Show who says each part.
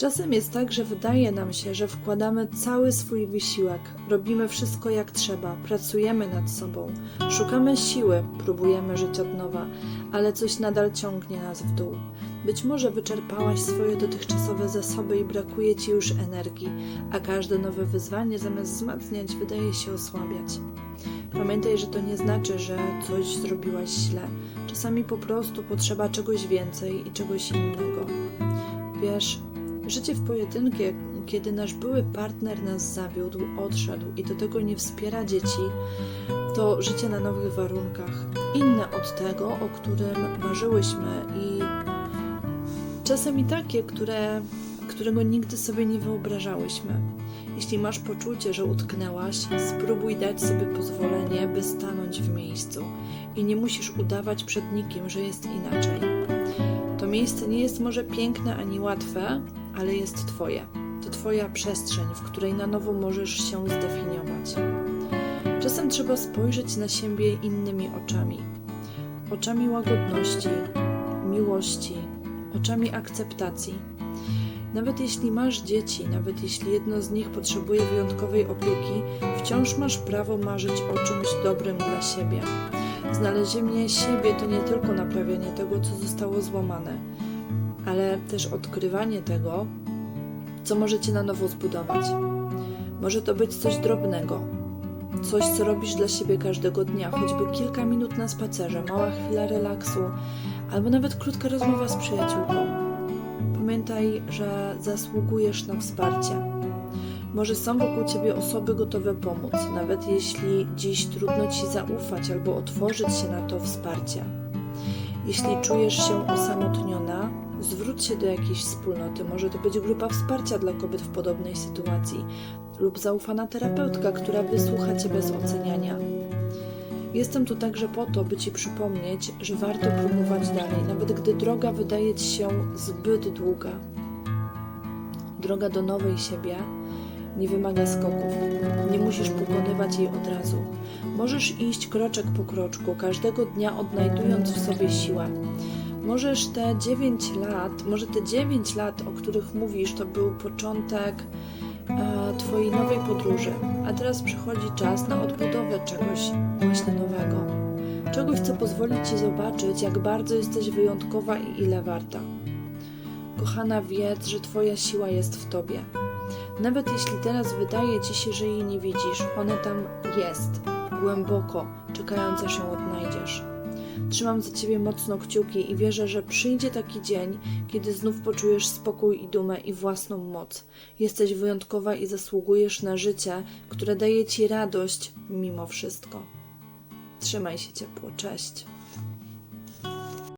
Speaker 1: Czasem jest tak, że wydaje nam się, że wkładamy cały swój wysiłek, robimy wszystko jak trzeba, pracujemy nad sobą, szukamy siły, próbujemy żyć od nowa, ale coś nadal ciągnie nas w dół. Być może wyczerpałaś swoje dotychczasowe zasoby i brakuje ci już energii, a każde nowe wyzwanie zamiast wzmacniać wydaje się osłabiać. Pamiętaj, że to nie znaczy, że coś zrobiłaś źle. Czasami po prostu potrzeba czegoś więcej i czegoś innego. Wiesz, życie w pojedynkie, kiedy nasz były partner nas zawiódł, odszedł i do tego nie wspiera dzieci, to życie na nowych warunkach, inne od tego, o którym marzyłyśmy i czasami takie, które, którego nigdy sobie nie wyobrażałyśmy. Jeśli masz poczucie, że utknęłaś, spróbuj dać sobie pozwolenie, by stanąć w miejscu i nie musisz udawać przed nikim, że jest inaczej. To miejsce nie jest może piękne ani łatwe, ale jest Twoje. To Twoja przestrzeń, w której na nowo możesz się zdefiniować. Czasem trzeba spojrzeć na siebie innymi oczami oczami łagodności, miłości, oczami akceptacji. Nawet jeśli masz dzieci, nawet jeśli jedno z nich potrzebuje wyjątkowej opieki, wciąż masz prawo marzyć o czymś dobrym dla siebie. Znalezienie siebie to nie tylko naprawianie tego, co zostało złamane, ale też odkrywanie tego, co możecie na nowo zbudować. Może to być coś drobnego, coś, co robisz dla siebie każdego dnia, choćby kilka minut na spacerze, mała chwila relaksu, albo nawet krótka rozmowa z przyjaciółką. Pamiętaj, że zasługujesz na wsparcie. Może są wokół ciebie osoby gotowe pomóc, nawet jeśli dziś trudno ci zaufać albo otworzyć się na to wsparcie. Jeśli czujesz się osamotniona, zwróć się do jakiejś wspólnoty. Może to być grupa wsparcia dla kobiet w podobnej sytuacji lub zaufana terapeutka, która wysłucha cię bez oceniania. Jestem tu także po to, by ci przypomnieć, że warto próbować dalej, nawet gdy droga wydaje ci się zbyt długa. Droga do nowej siebie nie wymaga skoków. Nie musisz pokonywać jej od razu. Możesz iść kroczek po kroczku, każdego dnia odnajdując w sobie siłę. Możesz te 9 lat, może te 9 lat, o których mówisz, to był początek e, Twojej nowej podróży, a teraz przychodzi czas na odbudowę czegoś właśnie nowego. Czegoś, co pozwoli Ci zobaczyć, jak bardzo jesteś wyjątkowa i ile warta. Kochana, wiedz, że Twoja siła jest w Tobie. Nawet jeśli teraz wydaje Ci się, że jej nie widzisz, ona tam jest, głęboko, czekając aż ją odnajdziesz. Trzymam za Ciebie mocno kciuki i wierzę, że przyjdzie taki dzień, kiedy znów poczujesz spokój i dumę i własną moc. Jesteś wyjątkowa i zasługujesz na życie, które daje Ci radość mimo wszystko. Trzymaj się ciepło, cześć.